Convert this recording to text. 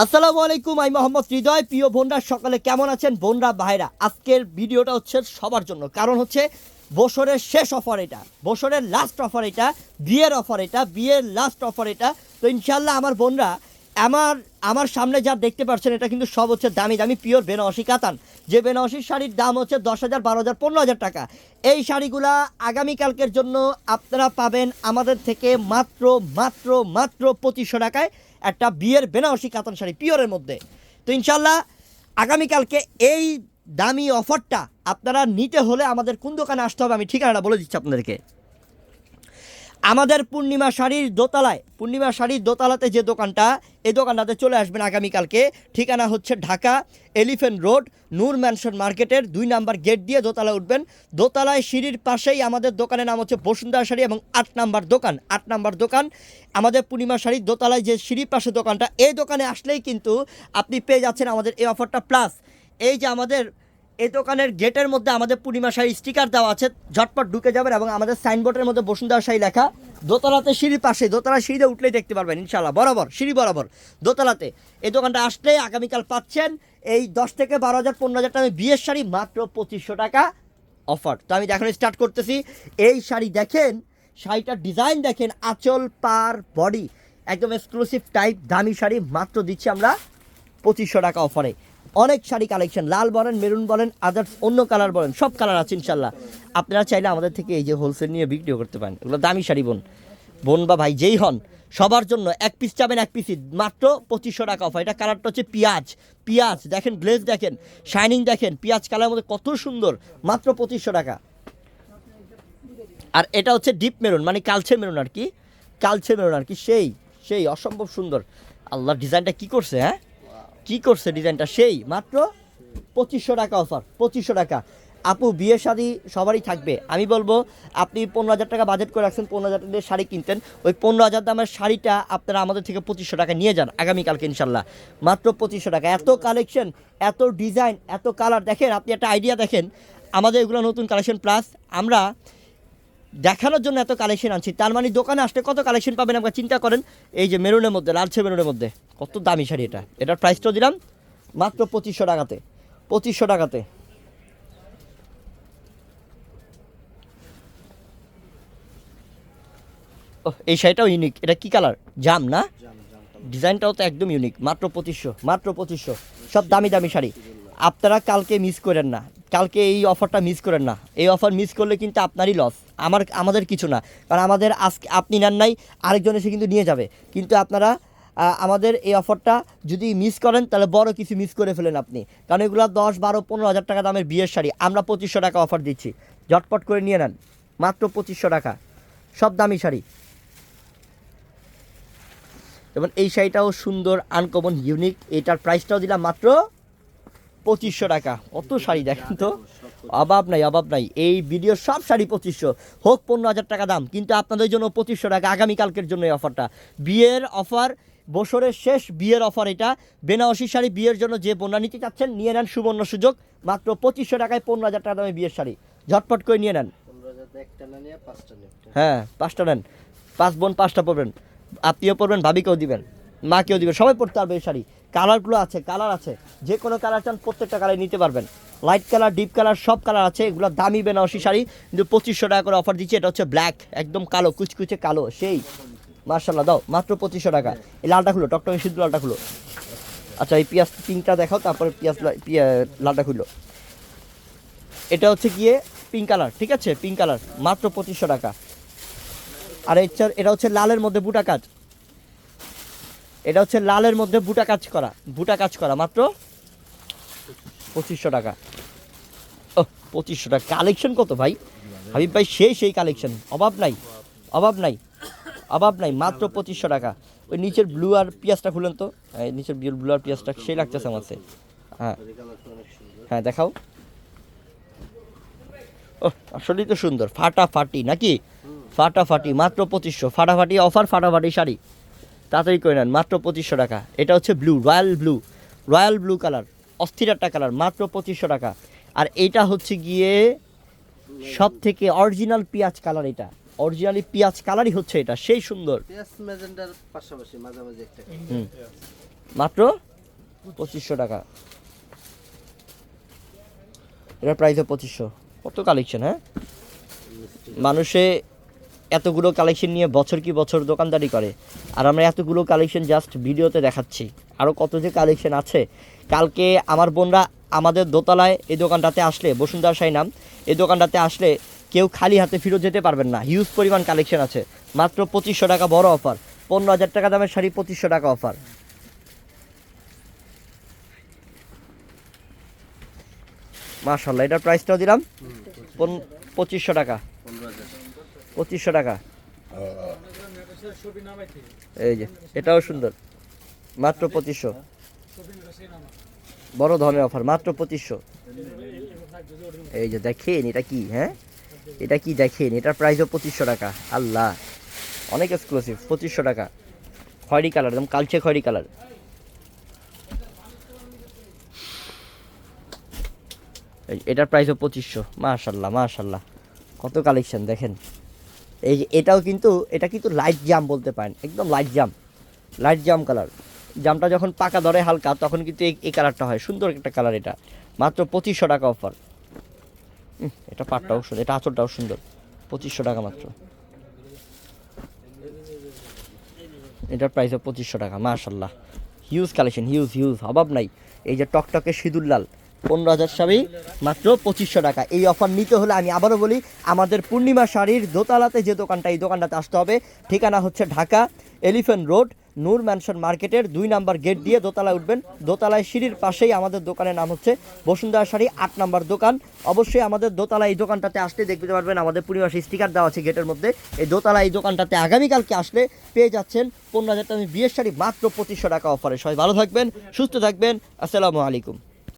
আসসালামু আলাইকুম, আমি মোহাম্মদ হৃদয়। প্রিয় বোনরা, সকালে কেমন আছেন? বোনরা, ভাইরা, আজকের ভিডিওটা হচ্ছে সবার জন্য। কারণ হচ্ছে বছরের শেষ অফার এটা, বছরের লাস্ট অফার এটা, বিয়ের অফার এটা, বিয়ের লাস্ট অফার এটা। তো ইনশাল্লাহ আমার বোনরা আমার আমার সামনে যা দেখতে পাচ্ছেন এটা কিন্তু সব হচ্ছে দামি দামি পিওর বেনারসি কাতান। যে বেনারসি শাড়ির দাম হচ্ছে দশ হাজার, বারো হাজার, পনেরো হাজার টাকা। এই শাড়িগুলা আগামীকালকের জন্য আপনারা পাবেন আমাদের থেকে মাত্র মাত্র মাত্র পঁচিশশো টাকায় একটা বিয়ের বেনারসি কাতান শাড়ি পিওরের মধ্যে। তো ইনশাল্লাহ আগামীকালকে এই দামি অফারটা আপনারা নিতে হলে আমাদের কোন দোকানে আসতে হবে আমি ঠিকানাটা বলে দিচ্ছি আপনাদেরকে। আমাদের পূর্ণিমা শাড়ির দোতলায়, পূর্ণিমা শাড়ির দোতলাতে যে দোকানটা, এই দোকানটাতে চলে আসবেন আগামীকালকে। ঠিকানা হচ্ছে Dhaka Elephant Road, Noor Mansion মার্কেটের দুই নাম্বার গেট দিয়ে দোতলায় উঠবেন। দোতলায় সিঁড়ির পাশেই আমাদের দোকানের নাম হচ্ছে বসুন্ধরা শাড়ি এবং আট নাম্বার দোকান, আট নাম্বার দোকান। আমাদের পূর্ণিমা শাড়ির দোতলায় যে সিঁড়ির পাশে দোকানটা, এই দোকানে আসলেই কিন্তু আপনি পেয়ে যাচ্ছেন আমাদের এই অফারটা প্লাস এই যে আমাদের এই দোকানের গেটের মধ্যে আমাদের পূর্ণিমা শাড়ি স্টিকার দেওয়া আছে, ঝটপট ঢুকে যাবেন এবং আমাদের সাইনবোর্ডের মধ্যে বসুন্ধরা শাড়ি লেখা, দোতলাতে সিঁড়ির পাশে, দোতলা সিঁড়িতে উঠলেই দেখতে পারবেন ইনশাল্লাহ বরাবর, সিঁড়ি বরাবর, দোতলাতে। এই দোকানটা আসলে আগামীকাল পাচ্ছেন, এই দশ থেকে বারো হাজার, পনেরো হাজার টাকা বিয়ের শাড়ি, মাত্র পঁচিশশো টাকা অফার তো আমি এখন স্টার্ট করতেছি। এই শাড়ি দেখেন, শাড়িটার ডিজাইন দেখেন, আঁচল, পার বডি একদম এক্সক্লুসিভ টাইপ দামি শাড়ি, মাত্র দিচ্ছি আমরা পঁচিশশো টাকা অফারে অনেক শাড়ি কালেকশন লাল বলেন মেরুন বলেন আদার্স অন্য কালার বলেন, সব কালার আছে ইনশাল্লাহ। আপনারা চাইলে আমাদের থেকে এই যে হোলসেল নিয়ে বিক্রিও করতে পারেন। এগুলো দামি শাড়ি বোন। বোন বা ভাই যেই হন, সবার জন্য এক পিস চাবেন এক পিসই মাত্র পঁচিশশো টাকা অফার এটা কালারটা হচ্ছে পেঁয়াজ। পেঁয়াজ, দেখেন গ্লেজ দেখেন শাইনিং দেখেন, পেঁয়াজ কালার মধ্যে কত সুন্দর। মাত্র পঁচিশশো টাকা। আর এটা হচ্ছে ডিপ মেরুন মানে কালছে মেরুন আর কি। কালছে মেরুন আর কি, সেই সেই, অসম্ভব সুন্দর। আল্লাহ ডিজাইনটা কি করছে হ্যাঁ? কি করছে ডিজাইনটা? সেই, মাত্র পঁচিশশো টাকা অফার পঁচিশশো টাকা। আপু, বিয়ে শাড়ি সবারই থাকবে। আমি বলব, আপনি পনেরো হাজার টাকা বাজেট করে রাখছেন, পনেরো হাজার টাকা দিয়ে শাড়ি কিনতেন। ওই পনেরো হাজার দামের শাড়িটা আপনারা আমাদের থেকে পঁচিশশো টাকা নিয়ে যান আগামীকালকে, ইনশাল্লাহ। মাত্র পঁচিশশো টাকা। এত কালেকশন এত ডিজাইন এত কালার দেখেন, আপনি একটা আইডিয়া দেখেন। আমাদের এগুলো নতুন কালেকশন প্লাস আমরা দেখানোর জন্য এত কালেকশন আনছি। তার মানে দোকানে আসলে কত কালেকশন পাবেন আপনারা চিন্তা করেন? এই যে মেরুনের মধ্যে লালচে মেরুনের মধ্যে। কত দামি শাড়ি এটা। এটার প্রাইসটাও দিলাম মাত্র পঁচিশশো টাকাতে। পঁচিশশো টাকাতে। ওহ, এই শাড়িটাও ইউনিক এটা কি কালার জাম না? ডিজাইনটাও তো একদম ইউনিক মাত্র পঁচিশশো মাত্র পঁচিশশো। সব দামি দামি শাড়ি। আপনারা কালকে মিস করেন না। কালকে এই অফারটা মিস করেন না। এই অফার মিস করলে কিন্তু আপনারই লস আমার, আমাদের কিছু না। কারণ আমাদের আজকে আপনি নেন নাই, আরেকজন এসে কিন্তু নিয়ে যাবে। কিন্তু আপনারা আমাদের এই অফারটা যদি মিস করেন, তাহলে বড় কিছু মিস করে ফেলেন আপনি। কারণ এগুলো দশ, বারো, পনেরো হাজার টাকা দামের বিয়ের শাড়ি। আমরা পঁচিশশো টাকা অফার দিচ্ছি। ঝটপট করে নিয়ে নেন। মাত্র পঁচিশশো টাকা। সব দামি শাড়ি। যেমন এই শাড়িটাও সুন্দর আনকমন ইউনিক এটার প্রাইসটাও দিলাম মাত্র পঁচিশশো টাকা। কত শাড়ি দেখেন তো? অভাব নাই অভাব নাই। এই ভিডিওর সব শাড়ি পঁচিশশো। হোক পনেরো হাজার টাকা দাম, কিন্তু আপনাদের জন্য পঁচিশশো টাকা আগামীকালকের জন্য এই অফারটা বিয়ের অফার বছরের শেষ বিয়ের অফার এটা। বেনারসি শাড়ি বিয়ের জন্য যে বোনা নিতে চাচ্ছেন, নিয়ে নেন সুবর্ণ সুযোগ। মাত্র পঁচিশশো টাকায় পনেরো হাজার টাকা দামে বিয়ের শাড়ি। ঝটপট করে নিয়ে নেন। হ্যাঁ পাঁচটা নেন। পাঁচ বোন, পাঁচটা পরবেন। আপনিও পরবেন, ভাবিকেও দিবেন। মাকেও দিবেন। সবাই পরতে পারবে এই শাড়ি। কালারগুলো আছে, কালার আছে। যে কোনো কালার চান প্রত্যেকটা কালার নিতে পারবেন। লাইট কালার ডিপ কালার, সব কালার আছে। এগুলো দামি বেনারসি শাড়ি। কিন্তু পঁচিশশো টাকা করে অফার দিচ্ছে। এটা হচ্ছে ব্ল্যাক একদম কালো, কুচকুচে কালো, সেই। মার্শাল্লাহ দাও, মাত্র পঁচিশশো টাকা। এই লালটা খুলো টকটকে সিদ্ধ লালটা খুলো। আচ্ছা এই পিঁয়াজ পিঙ্কটা দেখাও, তারপরে পিঁয়াজ লালটা খুলো। এটা হচ্ছে গিয়ে পিঙ্ক কালার ঠিক আছে? পিঙ্ক কালার মাত্র পঁচিশশো টাকা। আর এটা হচ্ছে লালের মধ্যে বুটা কাজ। এটা হচ্ছে লালের মধ্যে বুটা কাজ করা, বুটা কাজ করা, মাত্র পঁচিশশো টাকা। ও পঁচিশশো টাকা। কালেকশন কত ভাই? হাবিব ভাই, সেই সেই কালেকশন। অভাব নাই অভাব নাই অভাব নাই, মাত্র পঁচিশশো টাকা। ওই নিচের ব্লু আর পিঁয়াজটা খুলেন তো। নিচের ব্লু আর পিঁয়াজটা, সেই লাগতেছে আমার হ্যাঁ। হ্যাঁ দেখাও। ও আসলেই তো সুন্দর। ফাটাফাটি নাকি? ফাটাফাটি, মাত্র পঁচিশশো। ফাটাফাটি, অফার ফাটাফাটি শাড়ি। তাড়াতাড়ি করে নেন মাত্র পঁচিশশো টাকা। এটা হচ্ছে blue royal blue royal blue colour অস্থির একটা কালার মাত্র পঁচিশশো টাকা। আর এইটা হচ্ছে গিয়ে সব থেকে অরিজিনাল পেঁয়াজ কালার এটা। অরিজিনালি পেঁয়াজ কালারই হচ্ছে এটা সেই সুন্দর। পাশাপাশি মাঝামাঝি একটা মাত্র পঁচিশশো টাকা। এটার প্রাইসও পঁচিশশো। কত কালেকশন হ্যাঁ? মানুষে এতগুলো কালেকশন নিয়ে বছর কি বছর দোকানদারি করে। আর আমরা এতগুলো কালেকশন জাস্ট ভিডিওতে দেখাচ্ছি। আরও কত যে কালেকশন আছে। কালকে আমার বোনরা আমাদের দোতলায় এই দোকানটাতে আসলে বসুন্ধরা সাই নাম এই দোকানটাতে আসলে কেউ খালি হাতে ফিরত যেতে পারবেন না। হিউজ পরিমাণ কালেকশন আছে। মাত্র পঁচিশশো টাকা বড় অফার পনেরো হাজার টাকা দামের শাড়ি পঁচিশশো টাকা অফার মাশাল্লাহ এটার প্রাইসটাও দিলাম। পন- পঁচিশশো টাকা। পঁচিশশো টাকা। এই যে, এটাও সুন্দর। মাত্র পঁচিশশো। বড় ধরনের অফার মাত্র পঁচিশশো। এই যে, দেখেন এটা কি হ্যাঁ? এটা কি দেখেন? এটার প্রাইসও পঁচিশশো টাকা। আল্লাহ, অনেক এক্সক্লুসিভ পঁচিশশো টাকা। খয়েরি কালার একদম কালচে খয়েরি কালার এটার প্রাইসও পঁচিশশো। মাশাল্লাহ মাশাল্লাহ। কত কালেকশন দেখেন। এই যে এটাও কিন্তু, এটা কিন্তু লাইট জাম বলতে পারেন, একদম লাইট জাম লাইট জাম কালার জামটা যখন পাকা ধরে হালকা, তখন কিন্তু এই- কালারটা হয়, সুন্দর একটা কালার এটা। মাত্র পঁচিশশো টাকা অফার এটা পাটটাও সুন্দর এটা আঁচলটাও সুন্দর, পঁচিশশো টাকা মাত্র। এটার প্রাইসও পঁচিশশো টাকা মাশাল্লাহ হিউজ কালেকশন হিউজ হিউজ অভাব নাই। এই যে টকটকে সিঁদুর লাল পনেরো হাজার সবই মাত্র পঁচিশশো টাকা। এই অফার নিতে হলে আমি আবারও বলি, আমাদের পূর্ণিমা শাড়ির দোতলাতে যে দোকানটা, এই দোকানটাতে আসতে হবে। ঠিকানা হচ্ছে Dhaka Elephant Road, Noor Mansion মার্কেটের দুই নাম্বার গেট দিয়ে দোতলায় উঠবেন। দোতলায় সিঁড়ির পাশেই আমাদের দোকানের নাম হচ্ছে বসুন্ধরা শাড়ি, আট নাম্বার দোকান। অবশ্যই আমাদের দোতলা এই দোকানটাতে আসলে দেখতে পারবেন, আমাদের পূর্ণিমা স্টিকার দেওয়া আছে গেটের মধ্যে। এই দোতলা এই দোকানটাতে আগামীকালকে আসলে পেয়ে যাচ্ছেন পনেরো হাজার টাকা বিয়ের শাড়ি, মাত্র পঁচিশশো টাকা অফারে সবাই ভালো থাকবেন, সুস্থ থাকবেন। আসসালামু আলাইকুম।